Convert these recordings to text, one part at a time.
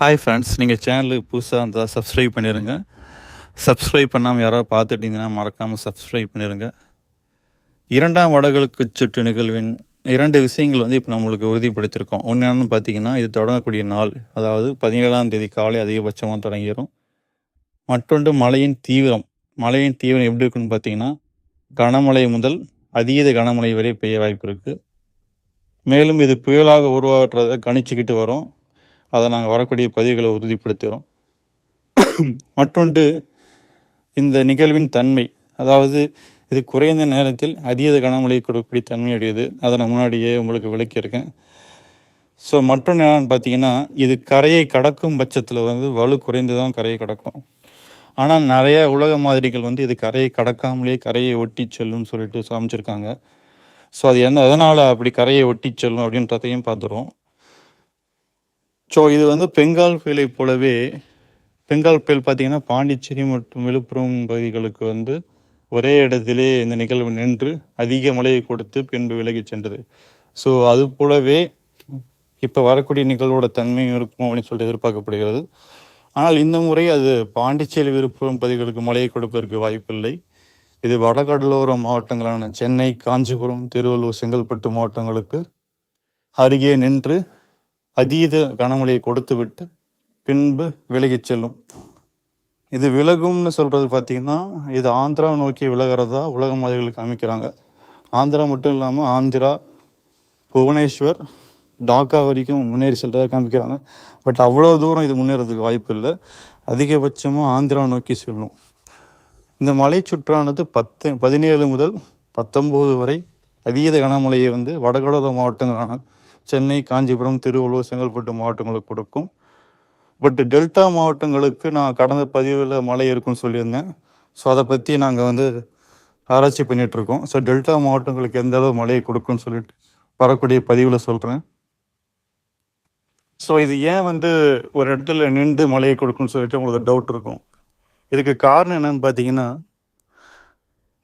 Hi friends நீங்கள் சேனலுக்கு புதுசாக இருந்தால் சப்ஸ்கிரைப் பண்ணிடுங்க சப்ஸ்கிரைப் பண்ணாமல் யாராவது பார்த்துட்டீங்கன்னா மறக்காமல் சப்ஸ்கிரைப் பண்ணிடுங்க இரண்டாம் வடகிழக்கு சுற்று நிகழ்வின் இரண்டு விஷயங்கள் வந்து இப்போ நம்மளுக்கு உறுதிப்படுத்தியிருக்கோம். ஒன்று பார்த்தீங்கன்னா இது தொடங்கக்கூடிய நாள். அதாவது பதினேழாம் தேதி காலை அதிகபட்சமாக தொடங்கிடும் மற்றொன்று மழையின் தீவிரம். மழையின் தீவிரம் எப்படி இருக்குன்னு பார்த்தீங்கன்னா கனமழை முதல் அதீத கனமழை வரை பெய்ய வாய்ப்பு இருக்குது மேலும் இது புயலாக உருவாகிறத கணிச்சுக்கிட்டு வரும். அதை நாங்கள் வரக்கூடிய பதிவுகளை உறுதிப்படுத்துகிறோம். மற்றொன்று இந்த நிகழ்வின் தன்மை. அதாவது இது குறைந்த நேரத்தில் அதீத கனமழை கொடுக்கக்கூடிய தன்மையுடையது. அதை நான் முன்னாடியே உங்களுக்கு விளக்கியிருக்கேன். ஸோ மற்றொன்று என்னென்னு பார்த்தீங்கன்னா இது கரையை கடக்கும் பட்சத்தில் வந்து வலு குறைந்து தான் கரையை கடக்கும். ஆனால் நிறைய உலக மாதிரிகள் வந்து இது கரையை கடக்காமலே கரையை ஒட்டி செல்லும்னு சொல்லிட்டு சமைச்சிருக்காங்க ஸோ அது என்ன எதனால் அப்படி கரையை ஒட்டி செல்லும் அப்படின்றதையும் பார்த்துருவோம். ஸோ இது வந்து பெங்கால் புயலை போலவே பெங்கால் புயல் பார்த்தீங்கன்னா பாண்டிச்சேரி மற்றும் விழுப்புரம் பகுதிகளுக்கு வந்து ஒரே இடத்திலே இந்த நிகழ்வு நின்று அதிக மழையை கொடுத்து பின்பு விலகி சென்றது. ஸோ அது போலவே இப்போ வரக்கூடிய நிகழ்வோட தன்மையும் இருக்கும் அப்படின்னு சொல்லிட்டு எதிர்பார்க்கப்படுகிறது. ஆனால் இந்த முறை அது பாண்டிச்சேரி விழுப்புரம் பகுதிகளுக்கு மழையை கொடுப்பதற்கு வாய்ப்பில்லை. இது வடகடலோர மாவட்டங்களான சென்னை காஞ்சிபுரம் திருவள்ளூர் செங்கல்பட்டு மாவட்டங்களுக்கு அருகே நின்று அதீத கனமழையை கொடுத்துவிட்டு பின்பு விலகிச் செல்லும். இது விலகும்னு சொல்கிறது பார்த்திங்கன்னா இது ஆந்திரா நோக்கி விலகிறதா உலக மாதிரிகளுக்கு அமைக்கிறாங்க. ஆந்திரா மட்டும் இல்லாமல் ஆந்திரா புவனேஸ்வர் டாக்கா வரைக்கும் முன்னேறி செல்றதாக காமிக்கிறாங்க. பட் அவ்வளோ தூரம் இது முன்னேறதுக்கு வாய்ப்பு இல்லை. அதிகபட்சமாக ஆந்திரா நோக்கி செல்லும். இந்த மலை சுற்றானது பத்து பதினேழு முதல் பத்தொம்போது வரை அதீத கனமழையை வந்து வடகடலோர மாவட்டங்களான சென்னை காஞ்சிபுரம் திருவள்ளூர் செங்கல்பட்டு மாவட்டங்களுக்கு கொடுக்கும். பட் டெல்டா மாவட்டங்களுக்கு நான் கடந்த பதிவில் மழை இருக்குன்னு சொல்லியிருந்தேன். ஸோ அதை பற்றி நாங்கள் வந்து ஆராய்ச்சி பண்ணிகிட்ருக்கோம் ஸோ டெல்டா மாவட்டங்களுக்கு எந்த அளவு மழையை கொடுக்கும்னு சொல்லிட்டு வரக்கூடிய பதிவில் சொல்கிறேன் ஸோ இது ஏன் வந்து ஒரு இடத்துல நின்று மழையை கொடுக்கும்னு சொல்லிட்டு உங்களுக்கு டவுட் இருக்கும். இதுக்கு காரணம் என்னன்னு பார்த்தீங்கன்னா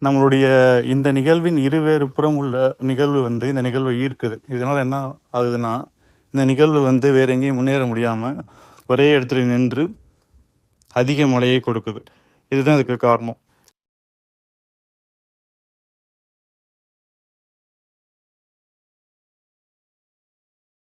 நம்மளுடைய இந்த நிகழ்வின் இருவேறு புறம் உள்ள நிகழ்வு வந்து இந்த நிகழ்வை ஈர்க்குது. இதனால் என்ன ஆகுதுன்னா இந்த நிகழ்வு வந்து வேற எங்கேயும் முன்னேற முடியாமல் ஒரே இடத்துல நின்று அதிக மழையை கொடுக்குது. இதுதான் இதுக்கு காரணம்.